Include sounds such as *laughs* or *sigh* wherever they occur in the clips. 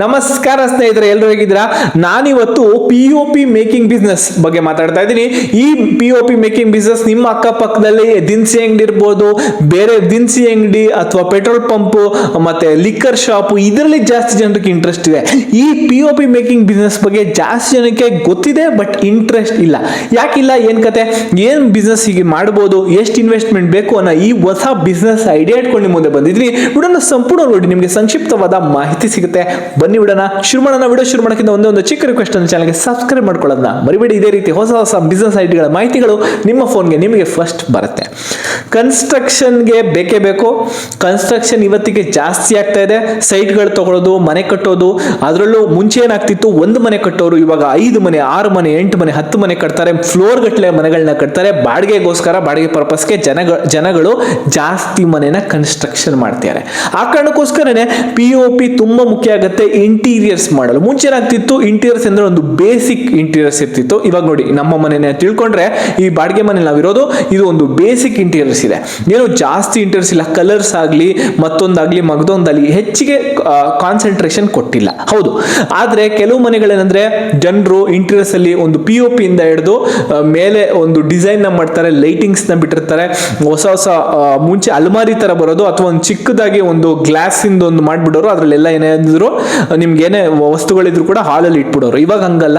ನಮಸ್ಕಾರ ಸ್ನೇಹಿತರೆ ಎಲ್ಲರೂ ಹೇಗಿದ್ದೀರಾ? ನಾನಿವತ್ತು P O P making business ಬಗ್ಗೆ ಮಾತಾಡ್ತಾ ಇದ್ದೀನಿ. ಈ P O P making business ನಿಮ್ಮ ಅಕ್ಕಪಕ್ಕದಲ್ಲಿ ದಿನಸಿ ಅಂಗಡಿ ಇರ್ಬೋದು, ಬೇರೆ ದಿನಸಿ ಅಂಗಡಿ ಅಥವಾ ಪೆಟ್ರೋಲ್ ಪಂಪ್ ಮತ್ತೆ ಲಿಕ್ಕರ್ ಶಾಪ್ ಇದರಲ್ಲಿ ಜಾಸ್ತಿ ಜನರಿಗೆ ಇಂಟ್ರೆಸ್ಟ್ ಇದೆ. ಈ P O P making business ಬಗ್ಗೆ ಜಾಸ್ತಿ ಜನಕ್ಕೆ ಗೊತ್ತಿದೆ ಬಟ್ ಇಂಟ್ರೆಸ್ಟ್ ಇಲ್ಲ. ಯಾಕಿಲ್ಲ ಏನು ಕತೆ? ಏನು ಬಿಸ್ನೆಸ್ ಹೀಗೆ ಮಾಡ್ಬೋದು? ಎಷ್ಟು ಇನ್ವೆಸ್ಟ್ಮೆಂಟ್ ಬೇಕು ಅನ್ನೋ ಈ ಹೊಸ ಬಿಸ್ನೆಸ್ ಐಡಿಯಾ ಇಟ್ಕೊಂಡು ಮುಂದೆ ಬಂದಿದ್ವಿ ವಿಡಿಯೋನ ಸಂಪೂರ್ಣ ನೋಡಿ, ನಿಮಗೆ ಸಂಕ್ಷಿಪ್ತವಾದ ಮಾಹಿತಿ ಸಿಗುತ್ತೆ. ಬನ್ನಿ ಬಿಡೋಣ ಶುರು ಮಾಡೋಣ ವಿಡಿಯೋ ಶುರು ಮಾಡೋಕ್ಕಿಂತ ಒಂದೇ ಒಂದು ಚಿಕ್ಕ ರಿಕ್ವೆಸ್ಟ್ ಅನ್ನು ಚಾನಲ್ಗೆ ಸಬ್ಸ್ಕ್ರೈಬ್ ಮಾಡ್ಕೊಳ್ಳೋದನ್ನ ಮರಿಬೇಡಿ. ಇದೇ ರೀತಿ ಹೊಸ ಹೊಸ ಬಿಸ್ನೆಸ್ ಐಡಿಯಾಗಳ ಮಾಹಿತಿಗಳು ನಿಮ್ಮ ಫೋನ್ಗೆ ನಿಮಗೆ ಫಸ್ಟ್ ಬರುತ್ತೆ. ಕನ್ಸ್ಟ್ರಕ್ಷನ್ಗೆ ಬೇಕೇ ಬೇಕು. ಕನ್ಸ್ಟ್ರಕ್ಷನ್ ಇವತ್ತಿಗೆ ಜಾಸ್ತಿ ಆಗ್ತಾ ಇದೆ. ಸೈಟ್ಗಳು ತಗೊಳ್ಳೋದು ಮನೆ ಕಟ್ಟೋದು, ಅದರಲ್ಲೂ ಮುಂಚೆ ಏನಾಗ್ತಿತ್ತು? ಒಂದು ಮನೆ ಕಟ್ಟೋರು, ಇವಾಗ ಐದು ಮನೆ, ಆರು ಮನೆ, ಎಂಟು ಮನೆ, ಹತ್ತು ಮನೆ ಕಟ್ತಾರೆ. ಫ್ಲೋರ್ ಗಟ್ಟಲೆ ಮನೆಗಳನ್ನ ಕಟ್ತಾರೆ. ಬಾಡಿಗೆಗೋಸ್ಕರ ಬಾಡಿಗೆ ಪರ್ಪಸ್ಗೆ ಜನಗಳು ಜನಗಳು ಜಾಸ್ತಿ ಮನೆನ ಕನ್ಸ್ಟ್ರಕ್ಷನ್ ಮಾಡ್ತಾರೆ ಆ ಕಾರಣಕ್ಕೋಸ್ಕರನೇ ಪಿ ಒ ಪಿ ತುಂಬಾ ಮುಖ್ಯ ಆಗುತ್ತೆ. ಇಂಟೀರಿಯರ್ಸ್ ಮಾಡಲು ಮುಂಚೆ ಏನಾಗ್ತಿತ್ತು? ಇಂಟೀರಿಯರ್ಸ್ ಅಂದ್ರೆ ಒಂದು ಬೇಸಿಕ್ ಇಂಟೀರಿಯರ್ಸ್ ಇರ್ತಿತ್ತು. ಇವಾಗ ನೋಡಿ, ನಮ್ಮ ಮನೆನೇ ತಿಳ್ಕೊಂಡ್ರೆ ಈ ಬಾಡಿಗೆ ಮನೆ ನಾವಿರೋದು, ಇದು ಒಂದು ಬೇಸಿಕ್ ಇಂಟೀರಿಯರ್ಸ್ ಇದೆ. ಏನು ಜಾಸ್ತಿ ಇಂಟೀರಿಯರ್ಸ್ ಇಲ್ಲ. ಕಲರ್ಸ್ ಆಗಲಿ, ಮತ್ತೊಂದಾಗ್ಲಿ, ಮಗದೊಂದಾಗಲಿ ಹೆಚ್ಚಿಗೆ ಕಾನ್ಸಂಟ್ರೇಷನ್ ಕೊಟ್ಟಿಲ್ಲ. ಹೌದು. ಆದ್ರೆ ಕೆಲವು ಮನೆಗಳೇನಂದ್ರೆ ಜನರು ಇಂಟೀರಿಯರ್ಸ್ ಅಲ್ಲಿ ಒಂದು ಪಿ ಒ ಪಿಯಿಂದ ಇಂದ ಹಿಡಿದು ಮೇಲೆ ಒಂದು ಡಿಸೈನ್ ಮಾಡ್ತಾರೆ ಲೈಟಿಂಗ್ಸ್ನ ಬಿಟ್ಟಿರ್ತಾರೆ. ಹೊಸ ಹೊಸ ಮುಂಚೆ ಅಲ್ಮಾರಿ ತರ ಬರೋದು, ಅಥವಾ ಒಂದು ಚಿಕ್ಕದಾಗಿ ಒಂದು ಗ್ಲಾಸ್ ಇಂದ ಒಂದು ಮಾಡ್ಬಿಡೋರು, ಅದ್ರಲ್ಲೆಲ್ಲ ಏನೇನಿದ್ರು *laughs* ನಿಮ್ಗೆ ಏನೇ ವಸ್ತುಗಳಿದ್ರು ಕೂಡ ಹಾಲಲ್ಲಿ ಇಟ್ಬಿಡೋರು. ಇವಾಗ ಹಂಗಲ್ಲ,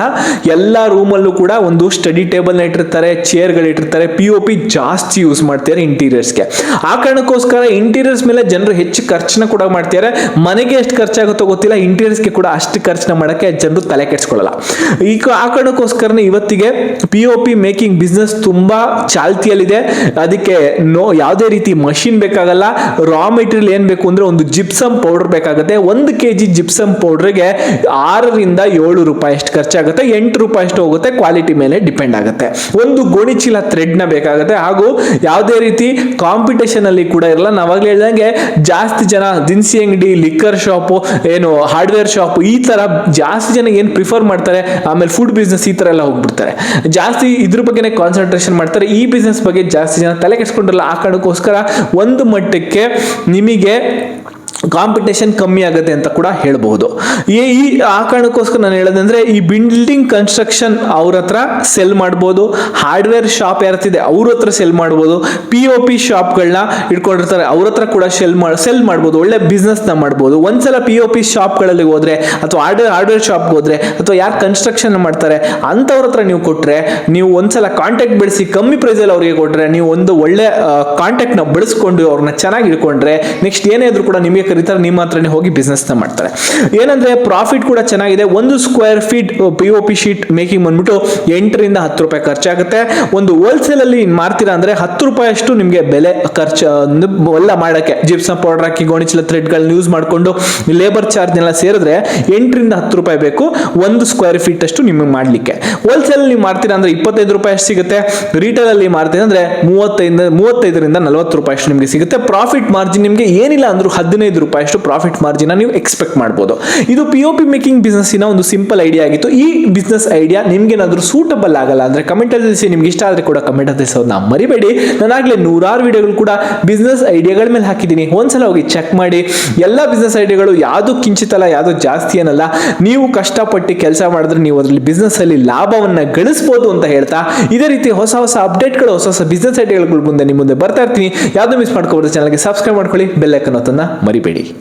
ಎಲ್ಲ ರೂಮಲ್ಲೂ ಕೂಡ ಒಂದು ಸ್ಟಡಿ ಟೇಬಲ್ನ ಇಟ್ಟಿರ್ತಾರೆ ಚೇರ್ಗಳು ಇಟ್ಟಿರ್ತಾರೆ ಪಿ ಒ ಪಿ ಜಾಸ್ತಿ ಯೂಸ್ ಮಾಡ್ತಾರೆ ಇಂಟೀರಿಯರ್ಸ್ಗೆ ಆ ಕಾರಣಕ್ಕೋಸ್ಕರ ಇಂಟೀರಿಯರ್ಸ್ ಮೇಲೆ ಜನರು ಹೆಚ್ಚು ಖರ್ಚನ್ನ ಕೂಡ ಮಾಡ್ತಾರೆ ಮನೆಗೆ ಎಷ್ಟು ಖರ್ಚಾಗುತ್ತೋ ಗೊತ್ತಿಲ್ಲ ಇಂಟೀರಿಯರ್ಸ್ಗೆ ಕೂಡ ಅಷ್ಟು ಖರ್ಚನ್ನ ಮಾಡೋಕ್ಕೆ ಜನರು ತಲೆ ಕೆಡಿಸ್ಕೊಳ್ಳಲ್ಲ. ಈಗ ಆ ಕಾರಣಕ್ಕೋಸ್ಕರನೇ ಇವತ್ತಿಗೆ P O P making business ತುಂಬ ಚಾಲ್ತಿಯಲ್ಲಿದೆ. ಅದಕ್ಕೆ ನೋ, ಯಾವುದೇ ರೀತಿ ಮಷಿನ್ ಬೇಕಾಗಲ್ಲ ರಾ ಮೆಟೀರಿಯಲ್ ಏನು ಬೇಕು ಅಂದರೆ ಒಂದು ಜಿಪ್ಸಮ್ ಪೌಡರ್ ಬೇಕಾಗುತ್ತೆ. ಒಂದು ಕೆ ಜಿ ಜಿಪ್ಸಮ್ ಪೌಡರ್ಗೆ ಆರರಿಂದ ಏಳು ರೂಪಾಯಿ ಅಷ್ಟು ಖರ್ಚಾಗುತ್ತೆ, ಎಂಟು ರೂಪಾಯಿ ಅಷ್ಟು ಹೋಗುತ್ತೆ ಕ್ವಾಲಿಟಿ ಮೇಲೆ ಡಿಪೆಂಡ್ ಆಗುತ್ತೆ. ಒಂದು ಗೋಣಿಚೀಲ ಥ್ರೆಡ್ನ ಬೇಕಾಗುತ್ತೆ, ಹಾಗೂ ಯಾವುದೇ ರೀತಿ ಕಾಂಪಿಟೇಷನ್ ಅಲ್ಲಿ ಕೂಡ ಇರಲ್ಲ. ನಾವಾಗಲೇ ಹೇಳ್ದಂಗೆ ಜಾಸ್ತಿ ಜನ ದಿನಸಿ ಅಂಗಡಿ ಲಿಕ್ಕರ್ ಶಾಪು ಏನು ಹಾರ್ಡ್ವೇರ್ ಶಾಪ್ ಈ ತರ ಜಾಸ್ತಿ ಜನ ಏನು ಪ್ರಿಫರ್ ಮಾಡ್ತಾರೆ, ಆಮೇಲೆ ಫುಡ್ ಬಿಸ್ನೆಸ್ ಈ ತರ ಎಲ್ಲ ಹೋಗ್ಬಿಡ್ತಾರೆ. ಜಾಸ್ತಿ ಇದ್ರ ಬಗ್ಗೆನೇ ಕಾನ್ಸಂಟ್ರೇಷನ್ ಮಾಡ್ತಾರೆ. ಈ ಬಿಸ್ನೆಸ್ ಬಗ್ಗೆ ಜಾಸ್ತಿ ಜನ ತಲೆ ಕೆಡ್ಸ್ಕೊಂಡಿರಲ್ಲ. ಆ ಕಾರಣಕ್ಕೋಸ್ಕರ ಒಂದು ಮಟ್ಟಕ್ಕೆ ನಿಮಗೆ ಕಾಂಪಿಟೇಷನ್ ಕಮ್ಮಿ ಆಗುತ್ತೆ ಅಂತ ಕೂಡ ಹೇಳಬಹುದು. ಈ ಆ ಕಾರಣಕ್ಕೋಸ್ಕರ ನಾನು ಹೇಳೋದಂದ್ರೆ ಈ ಬಿಲ್ಡಿಂಗ್ ಕನ್ಸ್ಟ್ರಕ್ಷನ್ ಅವ್ರ ಹತ್ರ ಸೆಲ್ ಮಾಡ್ಬೋದು ಹಾರ್ಡ್ವೇರ್ ಶಾಪ್ ಯಾರತ್ತಿದೆ ಅವ್ರ ಹತ್ರ ಸೆಲ್ ಮಾಡ್ಬೋದು ಪಿ ಒ ಪಿ ಶಾಪ್ಗಳನ್ನ ಇಟ್ಕೊಂಡಿರ್ತಾರೆ ಅವ್ರ ಹತ್ರ ಕೂಡ ಸೆಲ್ ಮಾಡಿ ಸೆಲ್ ಮಾಡ್ಬೋದು, ಒಳ್ಳೆ ಬಿಸ್ನೆಸ್ನ ಮಾಡ್ಬೋದು. ಒಂದ್ಸಲ ಪಿ ಒ ಪಿ ಶಾಪ್ಗಳಲ್ಲಿ ಹೋದ್ರೆ ಅಥವಾ ಹಾರ್ಡ್ವೇರ್ ಹಾರ್ಡ್ವೇರ್ ಶಾಪ್ಗೆ ಹೋದ್ರೆ ಅಥವಾ ಯಾರು ಕನ್ಸ್ಟ್ರಕ್ಷನ್ ಮಾಡ್ತಾರೆ ಅಂಥವ್ರ ಹತ್ರ ನೀವು ಕೊಟ್ಟರೆ ನೀವು ಒಂದ್ಸಲ ಕಾಂಟ್ಯಾಕ್ಟ್ ಬೆಳೆಸಿ ಕಮ್ಮಿ ಪ್ರೈಸಲ್ಲಿ ಅವರಿಗೆ ಕೊಟ್ಟರೆ ನೀವು ಒಂದು ಒಳ್ಳೆ ಕಾಂಟ್ಯಾಕ್ಟ್ನ ಬಳಸ್ಕೊಂಡು ಅವ್ರನ್ನ ಚೆನ್ನಾಗಿ ಇಟ್ಕೊಂಡ್ರೆ ನೆಕ್ಸ್ಟ್ ಏನೇ ಇದ್ರು ಕೂಡ ನಿಮಗೆ ಕರೀತಾರೆ ನಿಮ್ಮ ಹತ್ರನೇ ಹೋಗಿ business ನ ಮಾಡ್ತಾರೆ. ಏನಂದ್ರೆ ಪ್ರಾಫಿಟ್ ಕೂಡ ಚೆನ್ನಾಗಿದೆ. ಒಂದು square feet P O P sheet making ಬಂದ್ಬಿಟ್ಟು ಎಂಟರಿಂದ ಹತ್ತು ರೂಪಾಯಿ ಖರ್ಚಾಗುತ್ತೆ. ಒಂದು ಹೋಲ್ಸೇಲ್ ಅಲ್ಲಿ ಮಾರ್ತೀರಾ ಅಂದ್ರೆ ಹತ್ತು ರೂಪಾಯಿ ಅಷ್ಟು ನಿಮಗೆ ಬೆಲೆ ಖರ್ಚು ಎಲ್ಲ ಮಾಡಕ್ಕೆ ಜಿಪ್ಸಮ್ ಪೌಡರ್ ಹಾಕಿ, ಗೋಣಿಚಲ ಥ್ರೆಡ್ಗಳನ್ನ ಯೂಸ್ ಮಾಡಿಕೊಂಡು ಲೇಬರ್ ಚಾರ್ಜ್ ಎಲ್ಲ ಸೇರಿದ್ರೆ ಎಂಟರಿಂದ ಹತ್ತು ರೂಪಾಯಿ ಬೇಕು. ಒಂದು ಸ್ಕ್ವೇರ್ ಫೀಟ್ ಅಷ್ಟು ನಿಮಗೆ ಮಾಡ್ಲಿಕ್ಕೆ. ಹೋಲ್ಸೇಲ್ ನೀವು ಮಾರ್ತೀರಾ ಅಂದ್ರೆ ಇಪ್ಪತ್ತೈದು ರೂಪಾಯಿ ಅಷ್ಟು ಸಿಗುತ್ತೆ. ರಿಟೇಲ್ ಅಲ್ಲಿ ಮಾರ್ತೀರಾ ಅಂದ್ರೆ ಮೂವತ್ತೈದು, ಮೂವತ್ತೈದರಿಂದ ನಲವತ್ತು ರೂಪಾಯಿ ಅಷ್ಟು ನಿಮಗೆ ಸಿಗುತ್ತೆ. ಪ್ರಾಫಿಟ್ ಮಾರ್ಜಿನ್ ನಿಮಗೆ ಏನಿಲ್ಲ ಅಂದ್ರೂ ಹದಿನೈದು ರೂಪಾಯಿ ಅಷ್ಟು ಪ್ರಾಫಿಟ್ ಮಾರ್ಜಿನ್ ನೀವು ಎಕ್ಸ್ಪೆಕ್ಟ್ ಮಾಡ್ಬೋದು. ಇದು ಪಿ ಒ ಪಿ ಮೇಕಿಂಗ್ ಬಿಸ್ನೆಸ್ಸಿನ ಒಂದು ಸಿಂಪಲ್ ಐಡಿಯಾ ಆಗಿತ್ತು. ಈ ಬಿಸ್ನೆಸ್ ಐಡಿಯಾ ನಿಮ್ಗೇನಾದರೂ ಸೂಟಬಲ್ ಆಗಲ್ಲ ಅಂದ್ರೆ ಕಮೆಂಟ್ ಅಲ್ಲಿ ತಿಳಿಸಿ, ನಿಮ್ಗೆ ಇಷ್ಟ ಆದರೆ ಕೂಡ ಕಮೆಂಟ್ ತಿಳಿಸೋದನ್ನ ಮರಿಬೇಡಿ. ನಾನಾಗಲೇ ನೂರಾರು ವಿಡಿಯೋಗಳು ಕೂಡ ಬಿಸ್ನೆಸ್ ಐಡಿಯಾಗಳ ಮೇಲೆ ಹಾಕಿದ್ದೀನಿ. ಒಂದ್ಸಲ ಹೋಗಿ ಚೆಕ್ ಮಾಡಿ. ಎಲ್ಲ ಬಿಸ್ನೆಸ್ ಐಡಿಯಾಗಳು ಯಾವುದು ಕಿಂಚಿತಲ್ಲ ಯಾವುದು ಜಾಸ್ತಿ ಏನಲ್ಲ, ನೀವು ಕಷ್ಟಪಟ್ಟು ಕೆಲಸ ಮಾಡಿದ್ರೆ ನೀವು ಅದರಲ್ಲಿ ಬಿಸ್ನೆಸ್ಸಲ್ಲಿ ಲಾಭವನ್ನು ಗಳಿಸಬಹುದು ಅಂತ ಹೇಳ್ತಾ, ಇದೇ ರೀತಿ ಹೊಸ ಹೊಸ ಅಪ್ಡೇಟ್ಗಳು ಹೊಸ ಹೊಸ ಬಿಸ್ನೆಸ್ ಐಡಿಯಾಗಳ ಮುಂದೆ ನಿಮ್ಮ ಮುಂದೆ ಬರ್ತಾ ಇರ್ತೀನಿ. ಯಾವುದು ಮಿಸ್ ಮಾಡ್ಕೋಬೋದು ಚಾನಲ್ಗೆ ಸಬ್ಸ್ಕ್ರೈಬ್ ಮಾಡ್ಕೊಳ್ಳಿ ಬೆಲ್ ಅದನ್ನು ಒತ್ತನ್ನ ಮರಿಬೇಡಿ